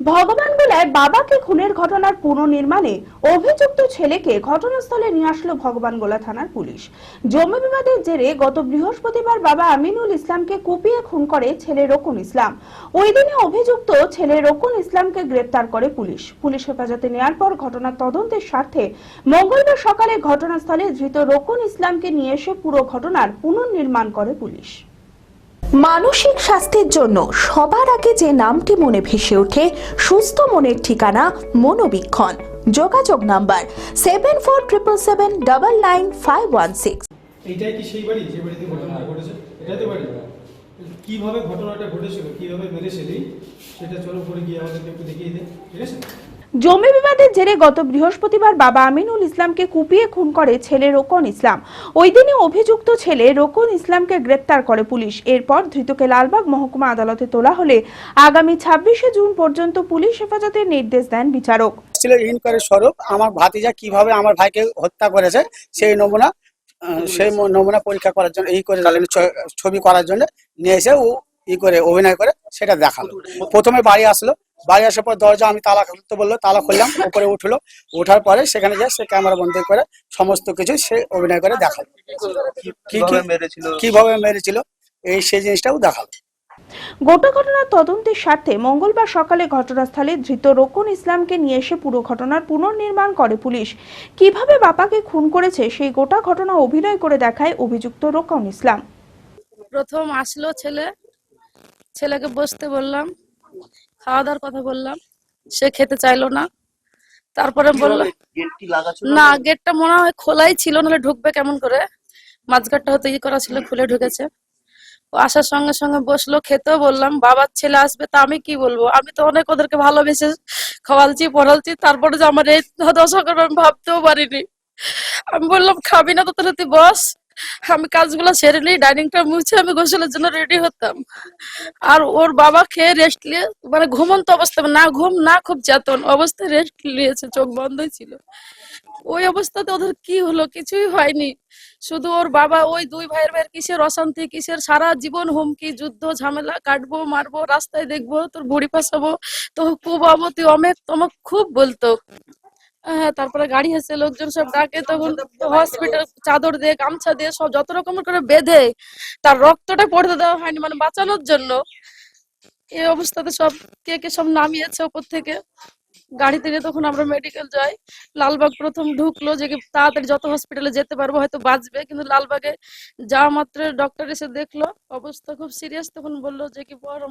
ভগবান গোলায় বাবাকে খুনের ঘটনার পুনর্নির্মাণে অভিযুক্ত ছেলেকে ঘটনাস্থলে নিয়ে আসলো ভগবানগোলা থানার পুলিশ। জমি বিবাদের জেরে গত বৃহস্পতিবার বাবা আমিনুল ইসলামকে কুপিয়ে খুন করে ছেলে রকুন ইসলাম। ওই দিনে অভিযুক্ত ছেলে রকুন ইসলামকে গ্রেপ্তার করে পুলিশ। পুলিশ হেফাজতে নেওয়ার পর ঘটনার তদন্তের স্বার্থে মঙ্গলবার সকালে ঘটনাস্থলে ধৃত রকুন ইসলামকে নিয়ে এসে পুরো ঘটনার পুনর্নির্মাণ করে পুলিশ। মানসিক স্বাস্থ্যের জন্য সবার আগে যে নামটি মনে ভেসে ওঠে, সুস্থ মনের ঠিকানা মনোবীক্ষণ। যোগাযোগ number seven four triple seven double nine five one six এইটাই কি সেই বাড়ি? যে বাড়িতে ঘটনাটা ঘটেছে? এটাই তো বাড়ি কীভাবে ঘটনাটা ঘটেছিল, কীভাবে মেরেছিলি সেটা চলো করে গিয়ে আমাদেরকে একটু দেখিয়ে দে ঠিক আছে? জমি বিবাদের জেরে গত বৃহস্পতিবার বাবা আমিনুল ইসলামকে কুপিয়ে খুন করে ছেলে রোকন ইসলাম। ওই দিনে অভিযুক্ত ছেলে রোকন ইসলামকে গ্রেপ্তার করে পুলিশ। এরপর ধৃতকে লালবাগ মহকুমা আদালতে তোলা হলে আগামী ছাব্বিশে জুন পর্যন্ত পুলিশ হেফাজতের নির্দেশ দেন বিচারক। ছিল ইনকোয়ারি স্বরূপ আমার ভাতিজা কীভাবে আমার ভাইকে হত্যা করেছে, সেই নমুনা সেই নমুনা পরীক্ষা করার জন্য এই করে ছবি করার জন্য নিয়ে এসে ও ই করে, অভিনয় করে সেটা দেখাল। প্রথমে বাড়ি আসলো বাড়ি আসার পর দরজা আমি তালা খুলতে বলল তালা খুললাম উপরে উঠল। ওঠার পরে সেখানে যায় সে ক্যামেরা বন্ধ করে সমস্ত কিছু সে অভিনয় করে দেখাল। কি কীভাবে মেরেছিল? এই সেই জিনিসটাও দেখাল। গোটা ঘটনার তদন্তের স্বার্থে মঙ্গলবার সকালে ঘটনাস্থলে ধৃত রোকন ইসলামকে নিয়ে এসে পুরো ঘটনার পুনর্নির্মাণ করে পুলিশ। কীভাবে বাপাকে খুন করেছে সেই গোটা ঘটনা অভিনয় করে দেখায় অভিযুক্ত রোকন ইসলাম। প্রথম আসলো ছেলে ছেলেকে বসতে বললাম খাওয়া দাওয়ার কথা বললাম। সে খেতে চাইলো না। তারপরে বলল গেটটি লাগা ছিল না গেটটা মনে হয় খোলাই ছিল নাহলে ঢুকবে কেমন করে? মাঝঘাটটা হতে ই করা ছিল খুলে ঢুকেছে। ও আসার সঙ্গে সঙ্গে বসল খেতেও বললাম বাবার ছেলে আসবে তা আমি কি বলব? আমি তো অনেক ওদেরকে ভালোবেসে খাওয়ালছি পড়ালছি তারপরে যে আমার এই দশা করবে আমি ভাবতেও পারিনি। আমি বললাম খাবি না তো তাহলে তুই বস। আমি কাজগুলো সেরে নিই, ডাইনিংটা মুছে আমি গোসলের জন্য রেডি হতাম। আর ওর বাবা খেয়ে রেস্ট নিয়ে মানে ঘুমন্ত অবস্থা না ঘুম, না খুব চেতন অবস্থায় রেস্ট নিয়েছে, চোখ বন্ধই ছিল। ওই অবস্থাতে ওদের কি হলো কিছুই হয়নি। শুধু ওর বাবা, ওই দুই ভাইয়ের ভাইয়ের কিসের অশান্তি, কিসের সারা জীবন হুমকি, যুদ্ধ, ঝামেলা, কাটবো, মারবো, রাস্তায় দেখব, তোর বুড়ি পাশাবো তো কুবাবো তুই অমেক তমক খুব বলতো। হ্যাঁ তারপরে গাড়ি এসে লোকজন সব ডাকে তখন হসপিটাল চাদর দিয়ে, গামছা দিয়ে, সব যত রকমের করে বেঁধে তার রক্তটা পড়তে দেওয়া হয়নি মানে বাঁচানোর জন্য। এই অবস্থাতে সব কে কে সব নামিয়েছে ওপর থেকে। গাড়ি থেকে তখন আমরা মেডিকেল যাই। লালবাগ প্রথম ঢুকলো যে তাড়াতাড়ি যত হসপিটালে যেতে পারব, হয়তো বাঁচবে। কিন্তু লালবাগে যাওয়া মাত্র ডক্টর এসে দেখল। অবস্থা খুব সিরিয়াস তখন বলল যে কি বরং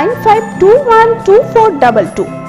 95212422